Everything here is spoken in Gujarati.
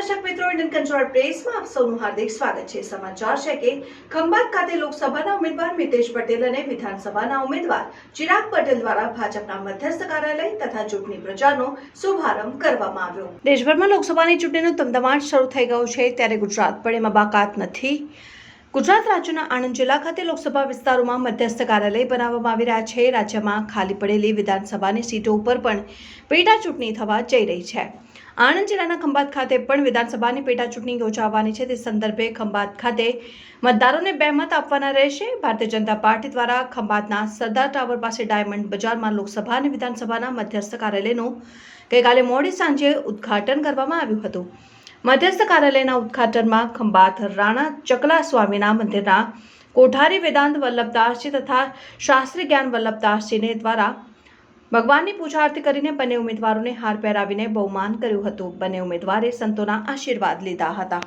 ઇન્ડિયન કંટ્રોલ પ્રેસમાં આપ સૌનું હાર્દિક સ્વાગત છે. સમાચાર છે કે ખંભાત ખાતે લોકસભાના ઉમેદવાર મિતેશ પટેલ અને વિધાનસભાના ઉમેદવાર ચિરાગ પટેલ દ્વારા ભાજપના મધ્યસ્થ કાર્યાલય તથા ચૂંટણી પ્રચારનો શુભારંભ કરવામાં આવ્યો. દેશભરમાં લોકસભાની ચૂંટણીનો ધમધમાટ શરૂ થઈ ગયો છે. ત્યારે ગુજરાત પણ એમાં બાકાત નથી. ગુજરાત રાજ્યના આણંદ જિલ્લા ખાતે લોકસભા વિસ્તારોમાં મધ્યસ્થ કાર્યાલય બનાવવામાં આવી રહ્યા છે. રાજ્યમાં ખાલી પડેલી વિધાનસભાની સીટો ઉપર પણ પેટા ચૂંટણી થવા જઈ રહી છે. આણંદ જિલ્લાના ખંભાત ખાતે પણ વિધાનસભાની પેટા ચૂંટણી યોજાવાની છે. તે સંદર્ભે ખંભાત ખાતે મતદારોને બે મત આપવાના રહેશે. ભારતીય જનતા પાર્ટી દ્વારા ખંભાતના સરદાર ટાવર પાસે ડાયમંડ બજારમાં લોકસભા અને વિધાનસભાના મધ્યસ્થ કાર્યાલયનું ગઈકાલે મોડી સાંજે ઉદ્ઘાટન કરવામાં આવ્યું હતું. મધ્યસ્થ કાર્યાલયના ઉદ્ઘાટનમાં ખંભાત રાણા ચકલા સ્વામીના મંદિરના કોઠારી વેદાંત વલ્લભદાસજી તથા શાસ્ત્રી જ્ઞાન વલ્લભદાસજીને દ્વારા ભગવાનની પૂજા આરતી કરીને બંને ઉમેદવારોને હાર પહેરાવીને બહુમાન કર્યું હતું. બંને ઉમેદવારે સંતોના આશીર્વાદ લીધા હતા.